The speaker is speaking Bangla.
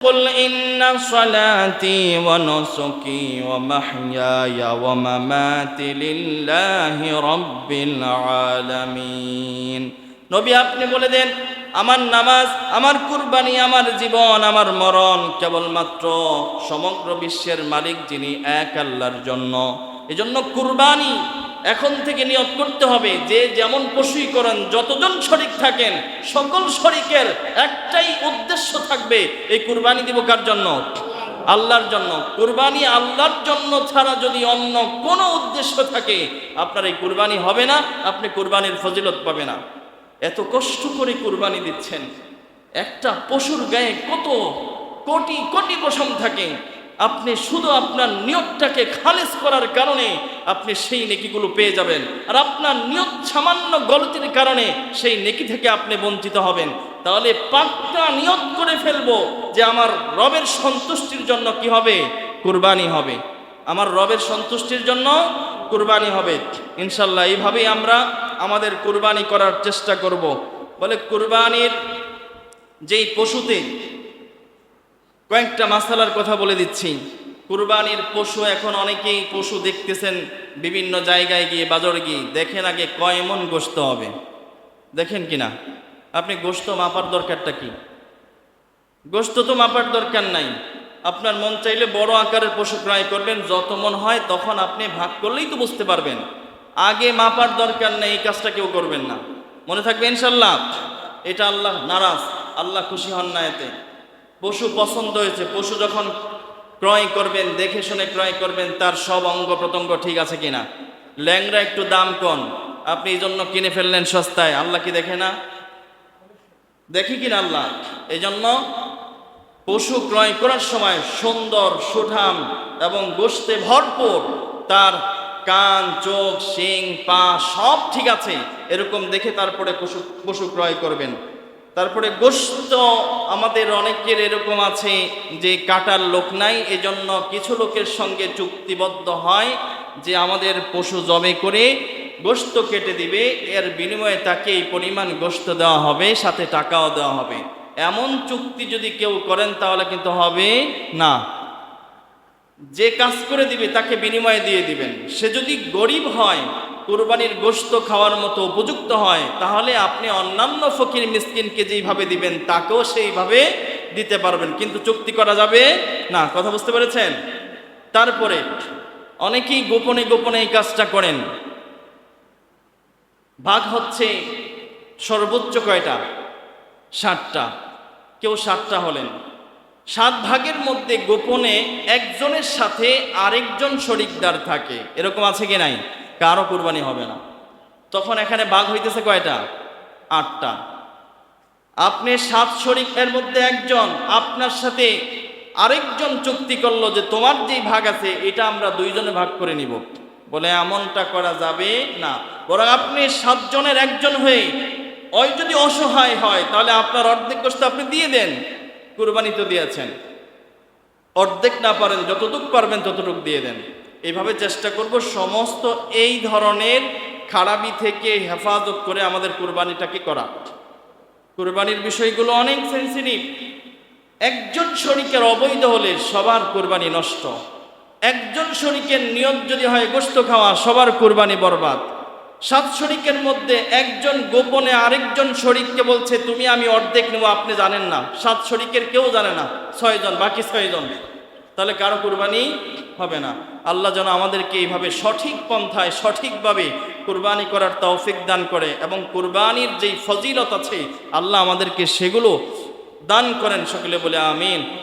قل إن صلاتي ونسكي ومحياي ومماتي لله رب العالمين নবী আপনি বলে দেন আমার নামাজ আমার কুরবানি আমার জীবন আমার মরণ কেবলমাত্র সমগ্র বিশ্বের মালিক যিনি এক আল্লাহর জন্য এজন্য কুরবানি এখন থেকে নিয়ত করতে হবে যে যেমন পশুই করেন, যতজন শরিক থাকেন, সকল শরিকের একটাই উদ্দেশ্য থাকবে এই কুরবানি দিব কার জন্য? আল্লাহর জন্য। কুরবানি আল্লাহর জন্য ছাড়া যদি অন্য কোনো উদ্দেশ্য থাকে, আপনার এই কুরবানি হবে না, আপনি কুরবানির ফজিলত পাবে না। এত কষ্ট করে কুরবানি দিচ্ছেন। একটা পশুর গায়ে কত কোটি কোটি পশম থাকে। আপনি শুধু আপনার নিয়তটাকে খালেজ করার কারণে আপনি সেই নেকিগুলো পেয়ে যাবেন। আর আপনার নিয়ত সামান্য গলতির কারণে সেই নেকি থেকে আপনি বঞ্চিত হবেন। তাহলে পাক্কা নিয়ত করে ফেলব যে আমার রবের সন্তুষ্টির জন্য কি হবে? কুরবানি হবে। আমার রবের সন্তুষ্টির জন্য কুরবানি হবে। ইনশাল্লাহ এইভাবেই আমরা আমাদের কুরবানি করার চেষ্টা করব। বলে কুরবানির যেই পশুতে কয়েকটা মাসালার কথা বলে দিচ্ছি। কুরবানির পশু এখন অনেকেই পশু দেখতেছেন, বিভিন্ন জায়গায় গিয়ে, বাজার গিয়ে। দেখেন আগে কয় মন গোস্ত হবে। দেখেন কি না আপনি গোস্ত মাপার দরকারটা কি? গোস্ত তো মাপার দরকার নাই। আপনার মন চাইলে বড় আকারের পশু ক্রয় করবেন, যত মন হয় তখন আপনি ভাগ করলেই তো বুঝতে পারবেন। আগে মাপার দরকার নেই, এই কাজটা কেউ করবেন না। মনে থাকবে ইনশাল্লাহ এটা আল্লাহ নারাজ। আল্লাহ খুশি হন না এতে। পশু পছন্দ হয়েছে, পশু যখন ক্রয় করবেন, দেখে শুনে ক্রয় করবেন, তার সব অঙ্গ প্রত্যঙ্গ ঠিক আছে কিনা? ল্যাংরা একটু দাম কম, আপনি এই জন্য কিনে ফেললেন সস্তায়, আল্লাহ কি দেখে না? দেখি কিনা আল্লাহ? এই জন্য পশু ক্রয় করার সময় সুন্দর সুঠাম এবং গোস্তে ভরপুর, তার কান, চোখ, শিং, পা সব ঠিক আছে, এরকম দেখে তারপরে পশু পশু ক্রয় করবেন। তারপরে গোস্ত আমাদের অনেকের এরকম আছে যে কাটার লোক নাই, এজন্য কিছু লোকের সঙ্গে চুক্তিবদ্ধ হয় যে আমাদের পশু জমে করে গোস্ত কেটে দিবে, এর বিনিময়ে তাকে এই পরিমাণ গোস্ত দেওয়া হবে, সাথে টাকাও দেওয়া হবে। এমন চুক্তি যদি কেউ করেন তাহলে কিন্তু হবে না। যে কাজ করে দিবে তাকে বিনিময়ে দিয়ে দিবেন। সে যদি গরিব হয়, কুরবানির গোস্ত খাওয়ার মতো উপযুক্ত হয়, তাহলে আপনি অন্যান্য ফকির মিসকিনকে যেইভাবে দিবেন, তাকেও সেইভাবে দিতে পারবেন। কিন্তু চুক্তি করা যাবে না, কথা বুঝতে পেরেছেন? তারপরে, অনেকেই গোপনে গোপনে এই কাজটা করেন। ভাগ হচ্ছে সর্বোচ্চ কয়টা? ষাটটা। কেউ ষাটটা হলেন। সাত ভাগের মধ্যে গোপনে একজনের সাথে আরেকজন শরিকদার থাকে। এরকম আছে কি নাই? কারও কুরবানি হবে না। তখন এখানে ভাগ হইতেছে কয়টা? আটটা। আপনি সাত শরিকের মধ্যে একজন, আপনার সাথে আরেকজন চুক্তি করল যে তোমার যেই ভাগ আছে, এটা আমরা দুইজনে ভাগ করে নিব। বলে এমনটা করা যাবে না। বরং আপনি সাতজনের একজন হয়ে, ওই যদি অসহায় হয়, তাহলে আপনার অর্ধেক গোষ্ঠ আপনি দিয়ে দেন। কুরবানি তো দিয়েছেন। অর্ধেক না পারেন, যতটুক পারবেন ততটুক দিয়ে দেন। এইভাবে চেষ্টা করব সমস্ত এই ধরনের খারাপি থেকে হেফাজত করে আমাদের কুরবানিটাকে করা। কুরবানির বিষয়গুলো অনেক সেন্সিটিভ একজন শরিকের অবৈধ হলে সবার কুরবানি নষ্ট। একজন শরিকের নিয়ত যদি হয় গোস্ত খাওয়া, সবার কুরবানি বরবাদ। সাত শরিকের মধ্যে একজন গোপনে আরেকজন শরিককে বলছে, তুমি আমি অর্ধেক নেব, আপনি জানেন না। সাত শরিকের কেউ জানে না, ছয়জন, বাকি ছয়জন। তাহলে কারও কুরবানি হবে না। আল্লাহ যেন আমাদেরকে এইভাবে সঠিক পন্থায়, সঠিকভাবে কুরবানি করার তৌফিক দান করে এবং কুরবানির যেই ফজিলত আছে, আল্লাহ আমাদেরকে সেগুলো দান করেন। সকলে বলে, আমিন।